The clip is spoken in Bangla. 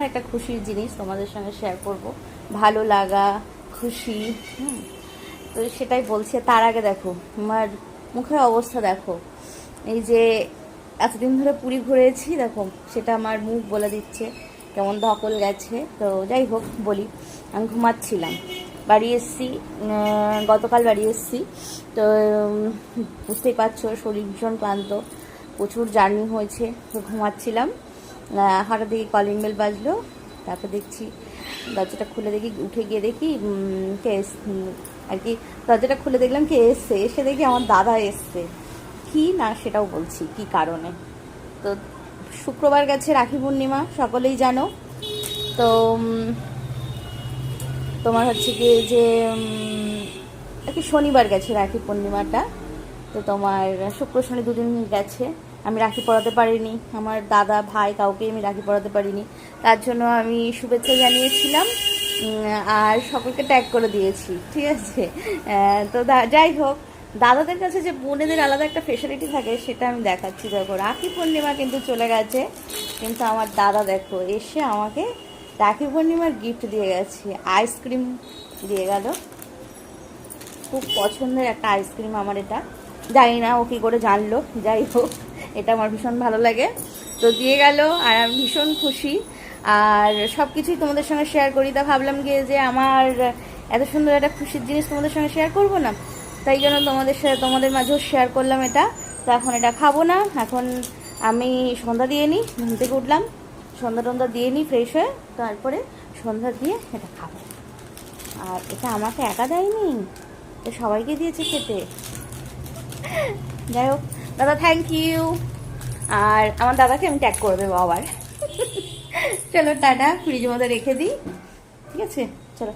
একটা খুশির জিনিস তোমাদের সঙ্গে শেয়ার করব। ভালো লাগা, খুশি, হুম। তো সেটাই বলছে তার আগে দেখো আমার মুখের অবস্থা দেখো। এই যে এতদিন ধরে পুরী ঘুরেছি, দেখো, সেটা আমার মুখ বলে দিচ্ছে, কেমন ধকল গেছে। তো যাই হোক, বলি, আমি ঘুমাচ্ছিলাম। বাড়ি এসছি গতকাল বাড়ি এসছি। তো বুঝতেই পারছ, শরীর ভীষণ ক্লান্ত, প্রচুর জার্নি হয়েছে, তো ঘুমাচ্ছিলাম। হঠাৎ দেখি কলিং বেল বাজলো, তারপর দেখছি দরজাটা খুলে দেখি, উঠে গিয়ে দেখি কে আর কি, দরজাটা খুলে দেখলাম কে এসছে, এসে দেখি আমার দাদা এসছে। কি না সেটাও বলছি, কি কারণে? তো শুক্রবার গেছে রাখি পূর্ণিমা, সকলেই জানো। তো তোমার হচ্ছে কি যে আর কি শনিবার গেছে রাখি পূর্ণিমাটা, তো তোমার শুক্র শনি দুদিন গেছে। আমি রাখি পড়াতে পারিনি। আমার দাদা, ভাই কাউকে আমি রাখি পড়াতে পারিনি। তার জন্য আমি শুভেচ্ছা জানিয়েছিলাম আর সকলকে ট্যাগ করে দিয়েছি, ঠিক আছে? তো যাই হোক, দাদাদের কাছে যে বোনেদের আলাদা একটা ফেসিলিটি থাকে, সেটা আমি দেখাচ্ছি। দেখো, রাখি পূর্ণিমা কিন্তু চলে গেছে, কিন্তু আমার দাদা দেখো, এসে আমাকে রাখি পূর্ণিমার গিফট দিয়ে গেছে আইসক্রিম দিয়ে গেল। খুব পছন্দের একটা আইসক্রিম আমার এটা। জানি না ও কী করে জানলো, যাই হোক। এটা আমার ভীষণ ভালো লাগে। তো দিয়ে গেল আর আমি ভীষণ খুশি। আর সব কিছুই তোমাদের সঙ্গে শেয়ার করি। তা ভাবলাম গিয়ে যে আমার এত সুন্দর একটা খুশির জিনিস তোমাদের সঙ্গে শেয়ার করব না। তাই জন্য তোমাদের সাথে তোমাদের মাঝেও শেয়ার করলাম এটা। তো এখন এটা খাব না। এখন আমি সন্ধ্যা দিয়ে নিই, ঘুম থেকে উঠলাম। সন্ধ্যা টন্ধ্যা দিয়ে নিই ফ্রেশ হয়ে। তারপরে সন্ধ্যা দিয়ে এটা খাব। আর এটা আমাকে একা দেয়নি। তো সবাইকে দিয়েছে খেতে। যাই হোক। দাদা থ্যাংক ইউ আর আমার দাদাকে আমি ট্যাগ করে দেবো আবার চলো টাটা ফ্রিজ মধ্যে রেখে দিই। ঠিক আছে? চলো।